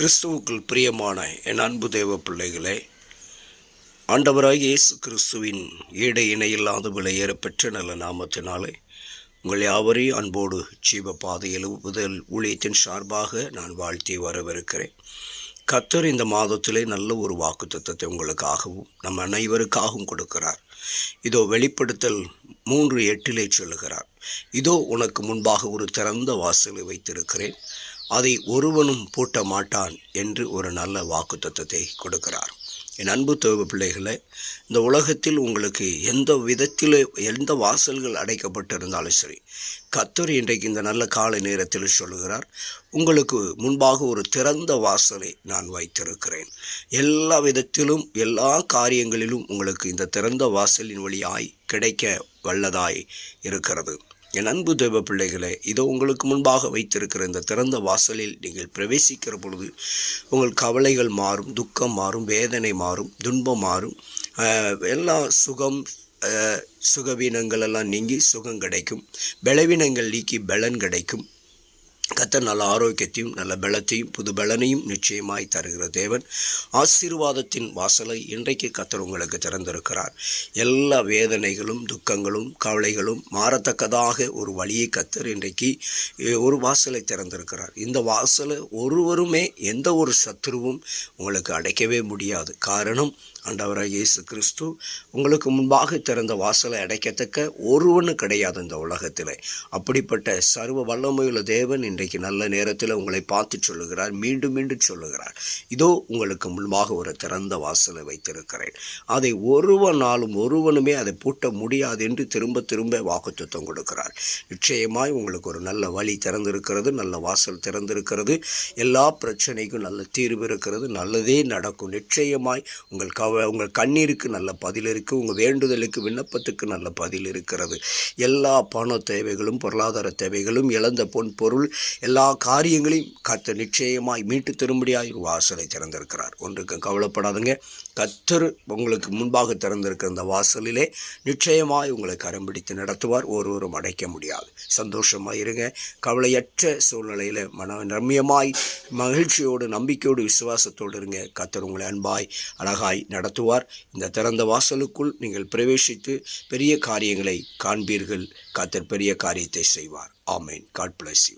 கிறிஸ்துவுக்குள் பிரியமான என் அன்பு தேவ பிள்ளைகளே ஆண்டவராக இயேசு கிறிஸ்துவின் ஈடை இணையில்லாத விலையேற பெற்ற நல்ல நாமத்தினாலே உங்கள் யாவரையும் அன்போடு ஜீவ பாதை முதல் ஊழியத்தின் சார்பாக நான் வாழ்த்தி வரவிருக்கிறேன் கத்தர் இந்த மாதத்திலே நல்ல ஒரு வாக்கு தத்துவத்தை உங்களுக்காகவும் நம் அனைவருக்காகவும் கொடுக்கிறார். இதோ வெளிப்படுத்தல் மூன்று எட்டிலே சொல்லுகிறார். இதோ உனக்கு முன்பாக ஒரு திறந்த வாசலை வைத்திருக்கிறேன். அதை ஒருவனும் பூட்ட மாட்டான் என்று ஒரு நல்ல வாக்கு தத்துவத்தை கொடுக்கிறார். என் அன்பு தேவ பிள்ளைகளை இந்த உலகத்தில் உங்களுக்கு எந்த விதத்தில் எந்த வாசல்கள் அடைக்கப்பட்டிருந்தாலும் சரி கத்தர் இன்றைக்கு இந்த நல்ல காலை நேரத்தில் சொல்கிறார் உங்களுக்கு முன்பாக ஒரு திறந்த வாசலை நான் வைத்திருக்கிறேன். எல்லா விதத்திலும் எல்லா காரியங்களிலும் உங்களுக்கு இந்த திறந்த வாசலின் வழியாய் கிடைக்க வல்லதாய் இருக்கிறது. என் அன்பு தேவ பிள்ளைகளே இதோ உங்களுக்கு முன்பாக வைத்திருக்கிற இந்த திறந்த வாசலில் நீங்கள் பிரவேசிக்கிற பொழுது உங்கள் கவலைகள் மாறும் துக்கம் மாறும் வேதனை மாறும் துன்பம் மாறும். எல்லா சுகம் சுகவீனங்கள் எல்லாம் நீங்கி சுகம் கிடைக்கும். பலவீனங்கள் நீக்கி பலன் கிடைக்கும். கத்தர் நல்ல ஆரோக்கியத்தையும் நல்ல பலத்தையும் புது பலனையும் நிச்சயமாய் தருகிற தேவன். ஆசீர்வாதத்தின் வாசலை இன்றைக்கு கத்தர் உங்களுக்கு திறந்திருக்கிறார். எல்லா வேதனைகளும் துக்கங்களும் கவலைகளும் மாறத்தக்கதாக ஒரு வழியை கத்தர் இன்றைக்கு ஒரு வாசலை திறந்திருக்கிறார். இந்த வாசலை ஒருவருமே எந்த ஒரு சத்ருவும் உங்களுக்கு அடைக்கவே முடியாது. காரணம் ஆண்டவராக இயேசு கிறிஸ்து உங்களுக்கு முன்பாக திறந்த வாசலை அடைக்கத்தக்க ஒருவனு கிடையாது இந்த உலகத்தில். அப்படிப்பட்ட சர்வ வல்லமையுள்ள தேவன் இன்றைக்கு நல்ல நேரத்தில் உங்களை பார்த்து சொல்லுகிறார் மீண்டும் மீண்டும் சொல்லுகிறார். இதோ உங்களுக்கு முன்பாக ஒரு திறந்த வாசலை வைத்திருக்கிறேன். அதை ஒருவனாலும் ஒருவனுமே அதை பூட்ட முடியாது என்று திரும்ப திரும்ப வாக்குத்தம் கொடுக்கிறார். நிச்சயமாய் உங்களுக்கு ஒரு நல்ல வழி திறந்திருக்கிறது நல்ல வாசல் திறந்திருக்கிறது. எல்லா பிரச்சனைக்கும் நல்ல தீர்வு இருக்கிறது நல்லதே நடக்கும். நிச்சயமாய் உங்கள் கவ உங்கள் கண்ணீருக்கு நல்ல பதில் இருக்குது உங்கள் வேண்டுதலுக்கு விண்ணப்பத்துக்கு நல்ல பதில் இருக்கிறது. எல்லா பண தேவைகளும் பொருளாதார தேவைகளும் இழந்த பொன் பொருள் எல்லா காரியங்களையும் கத்தர் நிச்சயமாய் மீட்டு திரும்படியாய் ஒரு வாசலை திறந்திருக்கிறார். ஒன்றுக்கு கவலைப்படாதுங்க. கத்தர் உங்களுக்கு முன்பாக திறந்திருக்கிற அந்த வாசலிலே நிச்சயமாய் உங்களை கரம் பிடித்து நடத்துவார். ஒருவரும் அடைக்க முடியாது. சந்தோஷமாக இருங்க. கவலையற்ற சூழ்நிலையில் மன ரம்யமாய் மகிழ்ச்சியோடு நம்பிக்கையோடு விசுவாசத்தோடு இருங்க. கத்தர் உங்களை அன்பாய் அழகாய் நடத்துவார். இந்த திறந்த வாசலுக்குள் நீங்கள் பிரவேசித்து பெரிய காரியங்களை காண்பீர்கள். கத்தர் பெரிய காரியத்தை செய்வார். ஆமேன். God bless you